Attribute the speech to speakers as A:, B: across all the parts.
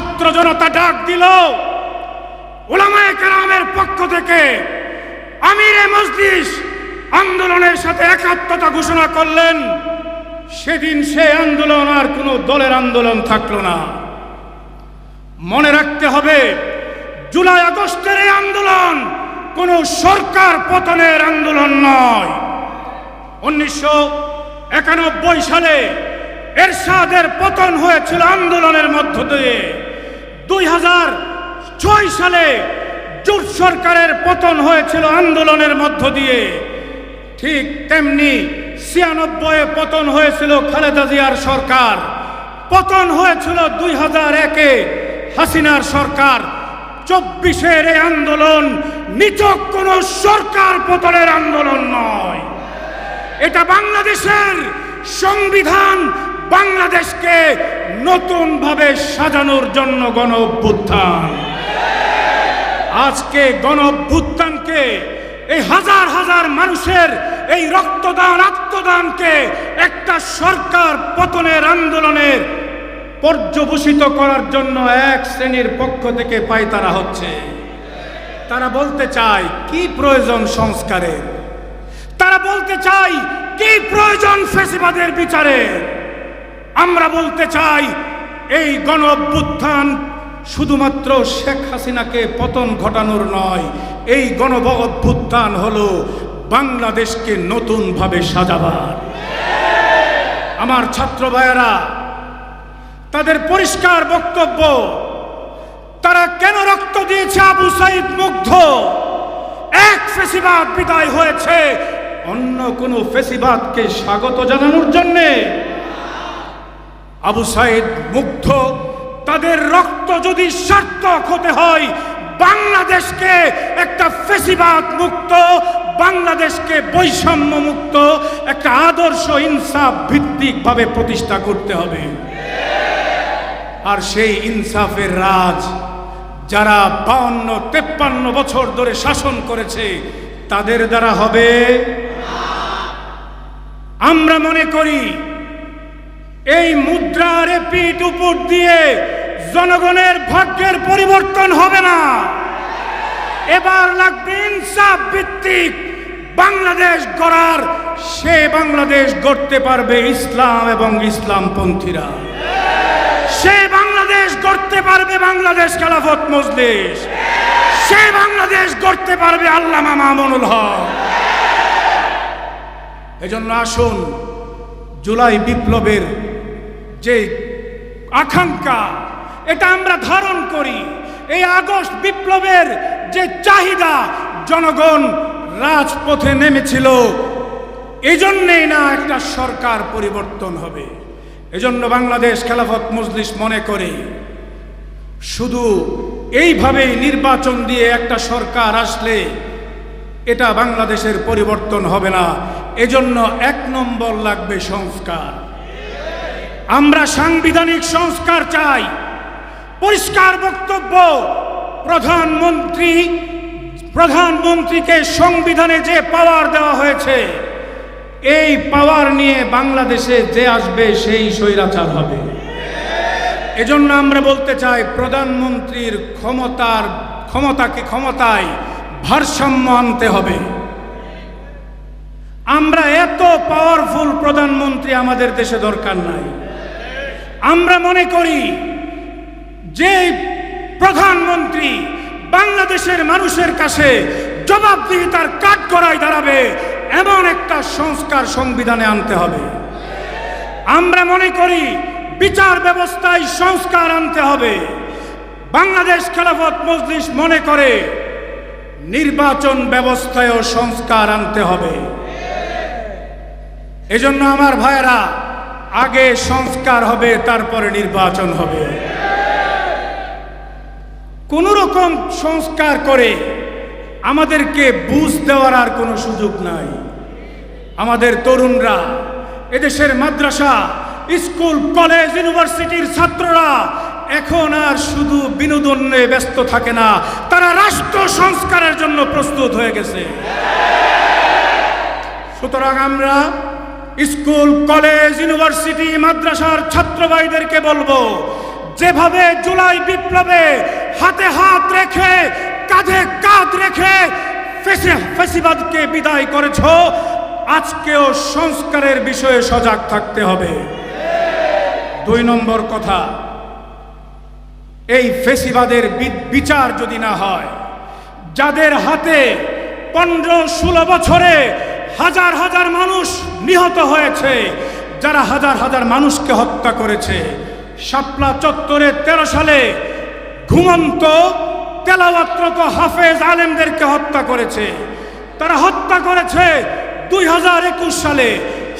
A: ছাত্র জনতা ডাক দিল। ওলামায়ে কালামের পক্ষ থেকে আমিরে মজলিস আন্দোলনের সাথে একাত্মতা ঘোষণা করলেন। সেদিন সে আন্দোলন আর কোনো দলের আন্দোলন থাকল না। মনে রাখতে হবে, জুলাই আগস্টের এই আন্দোলন কোনো সরকার পতনের আন্দোলন নয়। উনিশশো একানব্বই সালে এরশাদের পতন হয়েছিল আন্দোলনের মধ্য দিয়ে। দুই হাজার ছয় সালে জোট সরকারের পতন হয়েছিল আন্দোলনের মধ্য দিয়ে। ঠিক তেমনি ছিয়ানব্বই পতন হয়েছিল খালেদা জিয়ার সরকার। পতন হয়েছিল দুই হাজার একে হাসিনার সরকার। চব্বিশের এই আন্দোলন নিচক কোনো সরকার পতনের আন্দোলন নয়। এটা বাংলাদেশের সংবিধান বাংলাদেশকে নতুনভাবে সাজানোর জন্য গণ অভ্যুত্থান আজকে গণ অভ্যুত্থানকে এই হাজার হাজার মানুষের এই রক্তদান, আত্মদানকে একটা সরকার পতনের আন্দোলনের পর্যবসিত করার জন্য এক শ্রেণির পক্ষ থেকে পায়তারা হচ্ছে। তারা বলতে চায়, কি প্রয়োজন সংস্কারের? তারা বলতে চায়, কি প্রয়োজন ফেসিবাদের বিচারের? আমরা বলতে চাই, এই গণ অভ্যুত্থান শুধুমাত্র শেখ হাসিনাকে পতন ঘটানোর নয়, এই গণ অভ্যুত্থান হল বাংলাদেশকে নতুনভাবে সাজাবার। আমার ছাত্র ভাইয়েরা, তাদের পরিষ্কার বক্তব্য, তারা কেন রক্ত দিয়েছে আবু সাইদ মুগ্ধ? এক ফেসিবাদ বিদায় হয়েছে, অন্য কোনো ফেসিবাদকে স্বাগত জানানোর জন্যে আবু সাইদ মুগ্ধ। তাদের রক্ত যদি সার্থক হতে হয়, বাংলাদেশকে একটা ফেসিবাদ মুক্ত, বাংলাদেশকে বৈষম্য মুক্ত একটা আদর্শ ইনসাফ ভিত্তিকভাবে প্রতিষ্ঠা করতে হবে। আর সেই ইনসাফের রাজ যারা বাউন্ন, তেপ্পান্ন বছর ধরে শাসন করেছে, তাদের দ্বারা হবে? আমরা মনে করি এই মুদ্রার পিঠ উপর দিয়ে জনগণের ভাগ্যের পরিবর্তন হবে না। এবার লাগবে ইনসাফ ভিত্তিক বাংলাদেশ গড়ার, সে বাংলাদেশ গড়তে পারবে ইসলাম এবং ইসলামপন্থীরা। সে বাংলাদেশ গড়তে পারবে বাংলাদেশ খেলাফত মজলিস। সে বাংলাদেশ গড়তে পারবে আল্লামা মামুনুল হক। এজন্য আসুন, জুলাই বিপ্লবের যে আকাঙ্ক্ষা, এটা আমরা ধারণ করি। এই আগস্ট বিপ্লবের যে চাহিদা, জনগণ রাজপথে নেমেছিল। এই জন্যেই না একটা সরকার পরিবর্তন হবে। এজন্য বাংলাদেশ খেলাফত মজলিস মনে করে, শুধু এইভাবেই নির্বাচন দিয়ে একটা সরকার আসলে এটা বাংলাদেশের পরিবর্তন হবে না। এজন্য এক নম্বর লাগবে সংস্কার। আমরা সাংবিধানিক সংস্কার চাই। পরিষ্কার বক্তব্য, প্রধানমন্ত্রী, প্রধানমন্ত্রীকে সংবিধানে যে পাওয়ার দেওয়া হয়েছে, এই পাওয়ার নিয়ে বাংলাদেশে যে আসবে সেই স্বৈরাচার হবে। এজন্য আমরা বলতে চাই, প্রধানমন্ত্রীর ক্ষমতার ক্ষমতাকে ক্ষমতায় ভারসাম্য আনতে হবে। আমরা এত পাওয়ারফুল প্রধানমন্ত্রী আমাদের দেশে দরকার নাই। আমরা মনে করি যে প্রধানমন্ত্রী বাংলাদেশের মানুষের কাছে জবাবদিহিতার কাঠ করায় দাঁড়াবে, এমন একটা সংস্কার সংবিধানে আনতে হবে। আমরা মনে করি বিচার ব্যবস্থায় সংস্কার আনতে হবে। বাংলাদেশ খেলাফত মজলিস মনে করে নির্বাচন ব্যবস্থায়ও সংস্কার আনতে হবে। এজন্য আমার ভাইয়েরা আগে সংস্কার হবে, তারপরে নির্বাচন হবে। কোন রকম সংস্কার করে আমাদেরকে বুঝ দেওয়ার আর কোনো সুযোগ নাই। আমাদের তরুণরা, এদেশের মাদ্রাসা, স্কুল, কলেজ, ইউনিভার্সিটির ছাত্ররা এখন আর শুধু বিনোদনে ব্যস্ত থাকে না, তারা রাষ্ট্র সংস্কারের জন্য প্রস্তুত হয়ে গেছে। সুতরাং আমরা স্কুল, কলেজ, ইউনিভার্সিটি, মাদ্রাসার ছাত্র ভাইদেরকে বলব, যেভাবে জুলাই বিপ্লবে হাতে হাত রেখে, কাঁধে কাঁধ রেখে ফেসে- ফেসিবাদকে বিদায় করেছ, আজকেও সংস্কারের বিষয়ে সজাগ থাকতে হবে। দুই নম্বর কথা, এই ফেসিবাদের বিচার যদি না হয়, যাদের হাতে পনেরো ষোলো বছরে হাজার হাজার মানুষ নিহত হয়েছে। যারা হাজার হাজার মানুষকে হত্যা করেছে। শাপলা চত্বরে তেরো সালে ঘুমন্ত, তেলাওয়াত্রত হাফেজ আলেমদেরকে হত্যা করেছে। তারা হত্যা করেছে দুই হাজার একুশ সালে,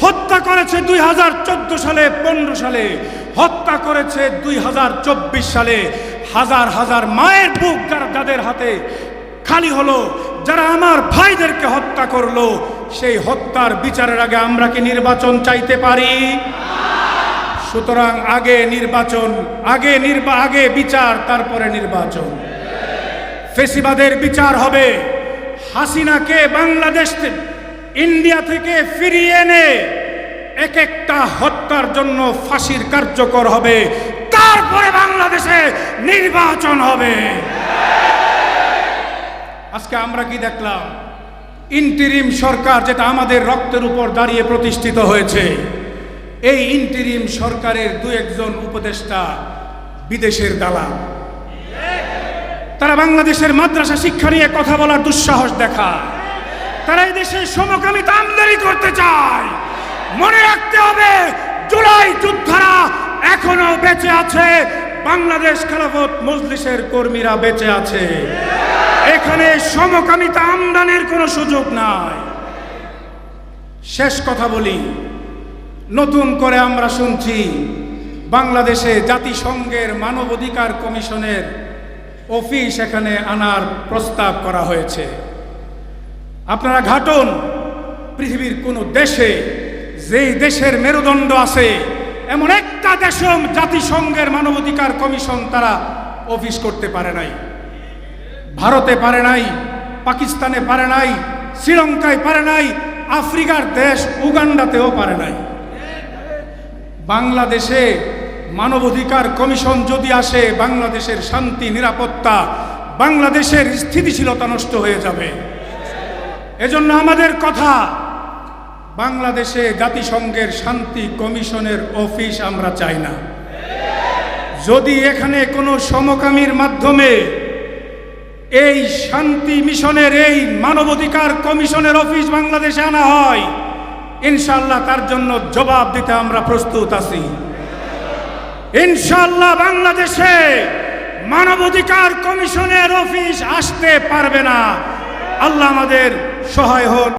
A: হত্যা করেছে দুই হাজার চোদ্দ সালে, পনেরো সালে, হত্যা করেছে দুই হাজার চব্বিশ সালে। হাজার হাজার মায়ের বুক যারা যাদের হাতে খালি হলো, যারা আমার ভাইদেরকে হত্যা করল সেই হত্যার বিচারের আগে আমরা কি নির্বাচন চাইতে পারি? সুতরাং আগে নির্বাচন, আগে নির্বা, আগে বিচার, তারপরে নির্বাচন। ফেসিবাদের বিচার হবে। হাসিনাকে বাংলাদেশ ইন্ডিয়া থেকে ফিরিয়ে এনে এক একটা হত্যার জন্য ফাঁসির কার্যকর হবে। তারপরে বাংলাদেশে নির্বাচন হবে। আজকে আমরা কি দেখলাম? ইন্টিরিম সরকার যেটা আমাদের রক্তের উপর দাঁড়িয়ে প্রতিষ্ঠিত হয়েছে, এই ইন্টিরিম সরকারের দু একজন উপদেষ্টা বিদেশের দালাল। তারা বাংলাদেশের মাদ্রাসা শিক্ষা নিয়ে কথা বলার দুঃসাহস দেখায়। তারা এই দেশের সমকামিতা আমদানি করতে চায়। মনে রাখতে হবে, জুলাই যোদ্ধারা এখনও বেঁচে আছে। বাংলাদেশ খেলাফত মজলিসের কর্মীরা বেঁচে আছে। এখানে সমকামিতা আমদানির কোনো সুযোগ নাই। শেষ কথা বলি, নতুন করে আমরা শুনছি বাংলাদেশে জাতিসংঘের মানবাধিকার কমিশনের অফিস এখানে আনার প্রস্তাব করা হয়েছে। আপনারা ঘাটুন, পৃথিবীর কোনো দেশে যেই দেশের মেরুদণ্ড আছে, এমন একটা দেশও জাতিসংঘের মানবাধিকার কমিশন তারা অফিস করতে পারে নাই। ভারতে পারে নাই, পাকিস্তানে পারে নাই, শ্রীলঙ্কায় পারে নাই, আফ্রিকার দেশ উগান্ডাতেও পারে নাই। বাংলাদেশে মানবাধিকার কমিশন যদি আসে, বাংলাদেশের শান্তি, নিরাপত্তা, বাংলাদেশের স্থিতিশীলতা নষ্ট হয়ে যাবে। এজন্য আমাদের কথা, বাংলাদেশে জাতিসংঘের শান্তি কমিশনের অফিস আমরা চাই না। যদি এখানে কোনো সমকামীর মাধ্যমে এই শান্তি মিশনের এই মানবাধিকার কমিশনের অফিস বাংলাদেশে আনা হয়। ইনশাল্লাহ তার জন্য জবাব দিতে আমরা প্রস্তুত আছি। ইনশাল্লাহ বাংলাদেশে মানবাধিকার কমিশনের অফিস আসতে পারবে না। আল্লাহ আমাদের সহায় হোক।